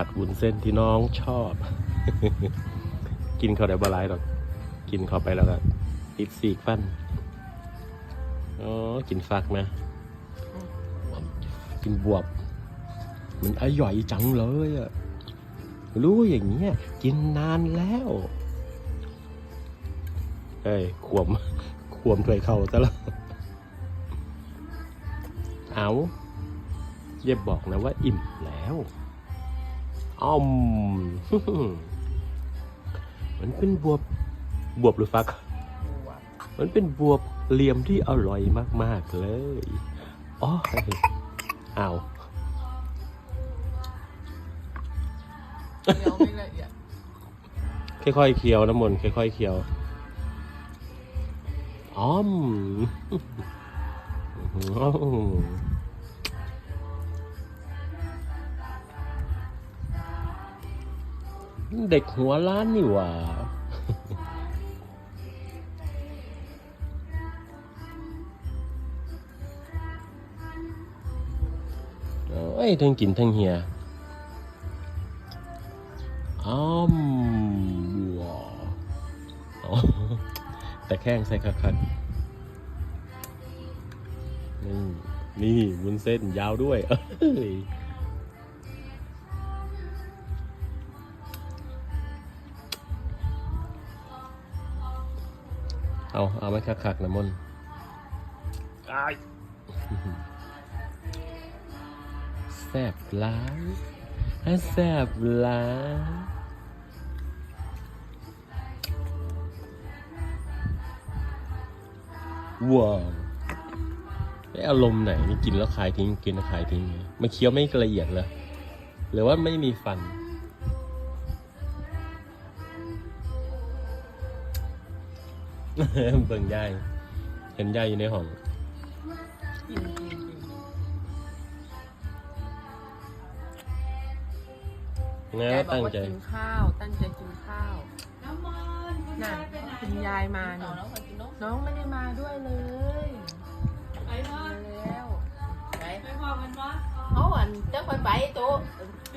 ผัดวุ้นเส้นที่น้องชอบ กินเขาได้บหลายหรอก กินเขาไปแล้วก็ติดสีกฟันอ๋อกินฟักไหมกินบวบ มันอร่อยจังเลยอะรู้อย่างเงี้ย กินนานแล้วเอ้ยขวมขวมถ้วยเข่าซะแล้วเอาอย่าบอกนะว่าอิ่มแล้ว อ้อมมันเป็นบวบบวบหรือฟัก มันเป็นบวบเหลี่ยมที่อร่อยมาก ๆ เลยอ๋อเอาเคี้ยวไม่ละเอียดค่อยๆเคี้ยวน้ำมนต์ค่อยๆเคี้ยวอ้อม เด็กหัวล้านนี่หว่าเอ้ยทั้งกินทั้งเฮียอ้อมว้าวแต่แข้งใส่คักๆนี่นี่วุ้นเส้นยาวด้วย เอ้ย เอา เอาไม่คักๆนะมนไอ้ายแซบหล้ายให้แซบหล้ายว้าวไอ้อารมณ์ไหนนี่กินแล้วคายทิ้ง กินแล้วคายทิ้ง มันเคี้ยวไม่ละเอียดเลยหรือว่าไม่มีฟัน เบิ่งยายเห็นยายอยู่ในห้องกินกินกินนะยายบอกตั้งว่าใจ กินข้าว ตั้งใจกินข้าวน้ำมันคุณน่ะยายไปไหนคุณยายมาน้เนาะองคนกินนกน้องไม่ได้มาด้วยเลยไปเถมาอะ แล้ว ไปไปพอกันวะเขาอันเจ้าไปไปตัว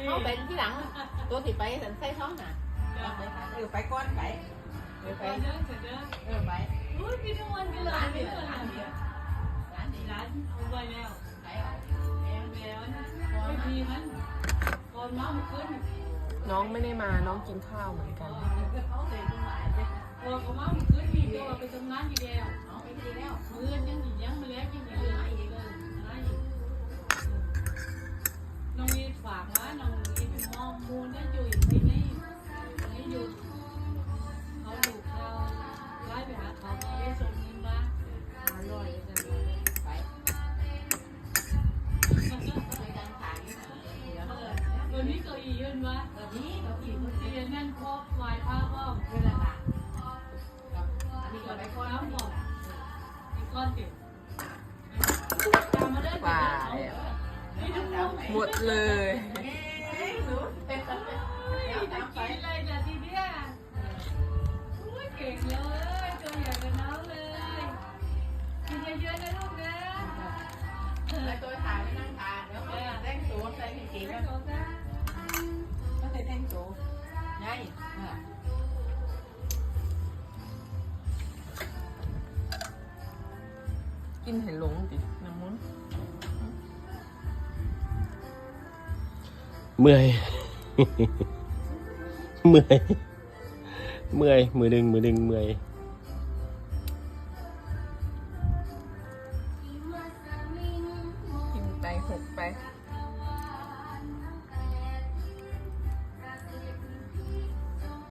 เขาเป็นที่หลังตัวที่ไปสันใส่ท้องน่ะเออไปก้อนไปเดี๋ยว ไปเดินเสร็จเดินเออไปอุ้ยพี่นวลกันเลานเดียวนวลานเดียวร้านเดียวร้านเอาไว้แล้วไปเอาแองแล้วนะไม่ดีมันก่อนน้องขึ้นน้องไม่ได้มาน้องกินข้าวเหมือนกันเขาเลยตรงไหนเจ๊ก่อก็มาขึ้นมีตัวไปทำงานอยู่แล้วไปทีแล้วมือยังยังมาแล้วยังหยิเลย ว่าอี้ยืนวะเออนี่เขาขี่คนเรียนนั่นพบวายผ้าก็เวลาต่างกับอันนี้ก็ไปก้อนน้ำหมดอีกก้อนเดียวตามมาได้ว้าไม่ต้องมองหมดเลยเอ๊ะหนูเป็นคนเป็นไม่ได้กินเลยทีเนี้ยเก่งเลย กินเห็นหลงดิน้ำมันเมื่อย เมื่อย เมื่อย มือหนึ่งมือหนึ่งเมื่อยกินไปหกไปเ